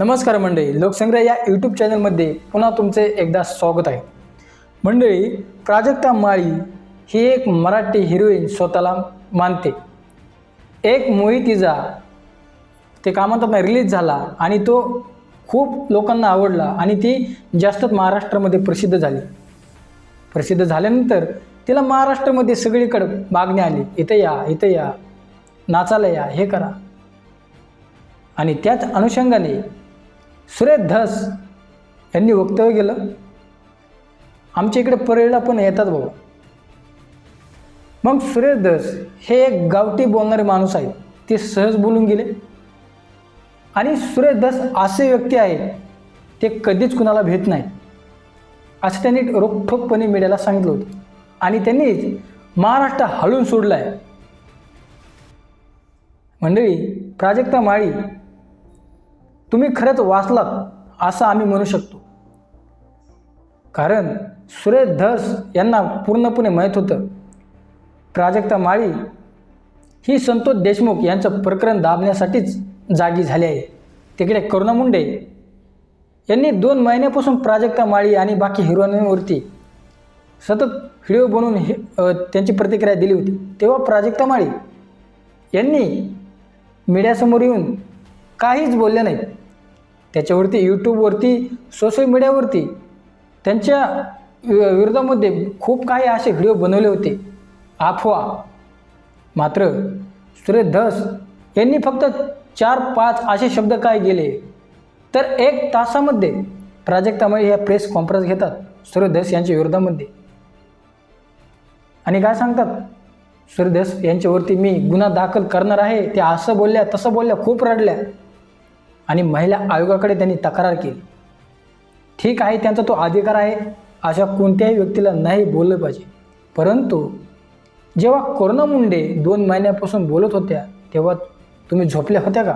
नमस्कार मंडळी लोकसंग्रह या यूट्यूब चॅनलमध्ये पुन्हा तुमचे एकदा स्वागत आहे. मंडळी प्राजक्ता माळी ही एक मराठी हिरोईन स्वतःला मानते. एक मूवी तिचा ते का म्हणतात ना रिलीज झाला आणि तो खूप लोकांना आवडला आणि ती जास्तच महाराष्ट्रामध्ये प्रसिद्ध झाली. प्रसिद्ध झाल्यानंतर तिला महाराष्ट्रामध्ये सगळीकडे मागणी आली. इथं या इथं या नाचायला या हे करा. आणि त्याच अनुषंगाने सुरेश धस यांनी वक्तव्य केलं. आमच्या इकडे परेडला पण येतात भाऊ. मग सुरेश धस हे एक गावठी बोलणारे माणूस आहेत. ते सहज बोलून गेले. आणि सुरेश धस असे व्यक्ती आहेत ते कधीच कुणाला भेट नाही असं त्यांनी रोखठोकपणे मीडियाला सांगितलं होतं. आणि त्यांनीच महाराष्ट्र हळून सोडला आहे मंडळी प्राजक्ता माळी तुम्ही खरंच वाचलात असं आम्ही म्हणू शकतो. कारण सुरेश धस यांना पूर्णपणे माहीत होतं. प्राजक्ता माळी ही संतोष देशमुख यांचं प्रकरण दाबण्यासाठीच जागी झाली आहे. तिकडे करुणा मुंडे यांनी दोन महिन्यापासून प्राजक्ता माळी आणि बाकी हिरोईनवरती सतत व्हिडिओ बनवून हे त्यांची प्रतिक्रिया दिली होती. तेव्हा प्राजक्ता माळी यांनी मीडियासमोर येऊन काहीच बोलले नाहीत. त्याच्यावरती यूट्यूबवरती सोशल मीडियावरती त्यांच्या विरोधामध्ये खूप काही असे व्हिडिओ बनवले होते. अफवा. मात्र सुरेश धस यांनी फक्त चार पाच असे शब्द काय गेले तर एक तासामध्ये प्राजक्तामुळे ह्या प्रेस कॉन्फरन्स घेतात सुरेश धस यांच्या विरोधामध्ये. आणि काय सांगतात? सुरेश यांच्यावरती मी गुन्हा दाखल करणार आहे. ते असं बोलल्या तसं बोलल्या खूप रडल्या. आणि महिला आयोगाकडे त्यांनी तक्रार केली. ठीक आहे त्यांचा तो अधिकार आहे अशा कोणत्याही व्यक्तीला नाही बोललं पाहिजे. परंतु जेव्हा कोरोना मुंडे दोन महिन्यापासून बोलत होत्या तेव्हा तुम्ही झोपल्या होत्या का?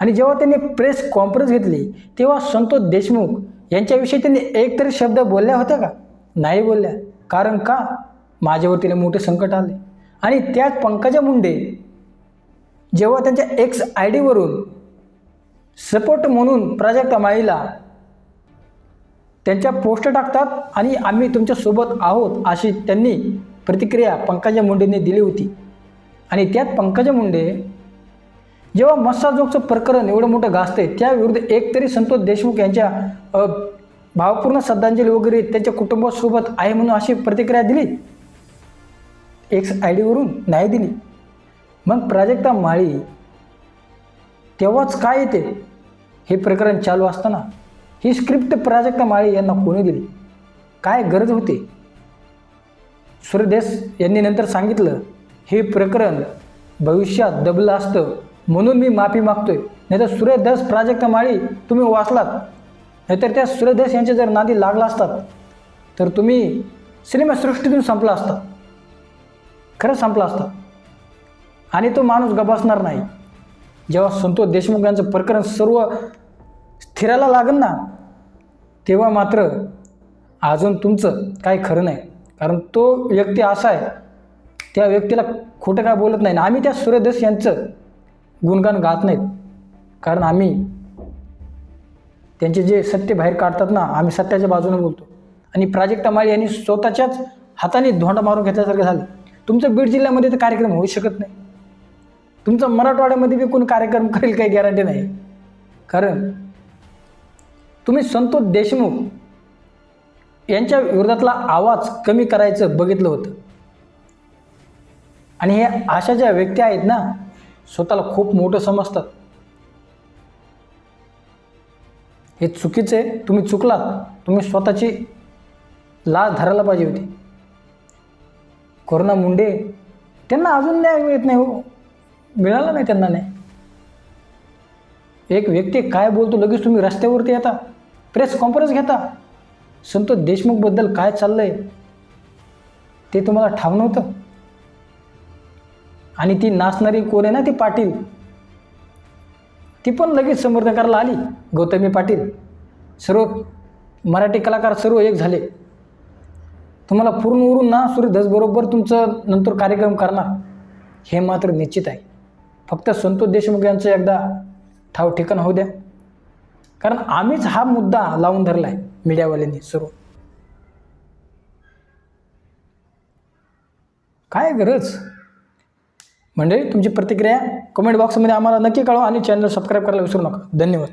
आणि जेव्हा त्यांनी प्रेस कॉन्फरन्स घेतली तेव्हा संतोष देशमुख यांच्याविषयी त्यांनी एक तरी शब्द बोलल्या होत्या का? नाही बोलल्या. कारण का? माझ्यावरतीला मोठे संकट आले आणि त्याच पंकजा मुंडे जेव्हा त्यांच्या एक्स आय डीवरून सपोर्ट म्हणून प्राजक्ता माळीला त्यांच्या पोस्ट टाकतात आणि आम्ही तुमच्यासोबत आहोत अशी त्यांनी प्रतिक्रिया पंकजा मुंडेंनी दिली होती. आणि त्यात पंकजा मुंडे जेव्हा मस्साजोगचं प्रकरण एवढं मोठं गाजतंय त्याविरुद्ध एकतरी संतोष देशमुख यांच्या भावपूर्ण श्रद्धांजली वगैरे त्यांच्या कुटुंबासोबत आहे म्हणून अशी प्रतिक्रिया दिली. एक्स आय डीवरून नाही दिली. मग प्राजक्ता माळी तेव्हाच काय येते? हे प्रकरण चालू असताना ही स्क्रिप्ट प्राजक्ता माळे यांना कोणी दिली? काय गरज होती? सूर्यदेश यांनी नंतर सांगितलं हे प्रकरण भविष्यात दबलं असतं म्हणून मी माफी मागतोय. नाहीतर सूर्यदेश प्राजक्ता माळी तुम्ही वाचलात. नाहीतर त्या सूर्यदेश यांचे जर नादी लागला असतात तर तुम्ही सिनेमासृष्टीतून संपला असता. खरंच संपला असता. आणि तो माणूस गबासणार नाही. जेव्हा संतोष देशमुख यांचं प्रकरण सर्व स्थिराला लागेल ना तेव्हा मात्र अजून तुमचं काही खरं नाही. कारण तो व्यक्ती असा आहे त्या व्यक्तीला खोटं काय बोलत नाही. आणि आम्ही त्या सूर्यदेश यांचं गुणगान गात नाहीत. कारण आम्ही त्यांचे जे सत्य बाहेर काढतात ना आम्ही सत्याच्या बाजूने बोलतो. आणि प्राजक्ता माळी यांनी स्वतःच्याच हाताने धोंडा मारून घेतल्यासारखं झालं. तुमचं बीड जिल्ह्यामध्ये तर कार्यक्रम होऊ शकत नाही. तुमचा मराठवाड्यामध्ये बी कार्यक्रम करेल काही गॅरंटी नाही. कारण तुम्ही संतोष देशमुख यांच्या विरोधातला आवाज कमी करायचं बघितलं होतं. आणि हे अशा ज्या व्यक्ती आहेत ना स्वतःला खूप मोठं समजतात. हे चुकीचं आहे. तुम्ही चुकलात. तुम्ही स्वतःची लाज धरायला पाहिजे होती. कोरोना मुंडे त्यांना अजून न्याय मिळत नाही हो. मिळाला नाही त्यांना नाही एक व्यक्ती काय बोलतो लगेच तुम्ही रस्त्यावरती येता. प्रेस कॉन्फरन्स घेता. संतोष देशमुखबद्दल काय चाललं आहे ते तुम्हाला ठाव नव्हतं. आणि ती नाचणारी कोण आहे ना ती पाटील? ती पण लगेच समर्थकाला आली गौतमी पाटील. सर्व मराठी कलाकार सर्व एक झाले. तुम्हाला पूर्ण उरून ना सूर्यधस बरोबर तुमचं नंतर कार्यक्रम करणार. हे मात्र निश्चित आहे. फक्त संतोष देशमुख यांचं एकदा ठाव ठिकाण होऊ द्या. कारण आम्हीच हा मुद्दा लावून धरला आहे मीडियावाल्यांनी सर्व. काय गरज? म्हणजे तुमची प्रतिक्रिया कमेंट बॉक्समध्ये आम्हाला नक्की कळवा आणि चॅनल सबस्क्राईब करायला विसरू नका. धन्यवाद.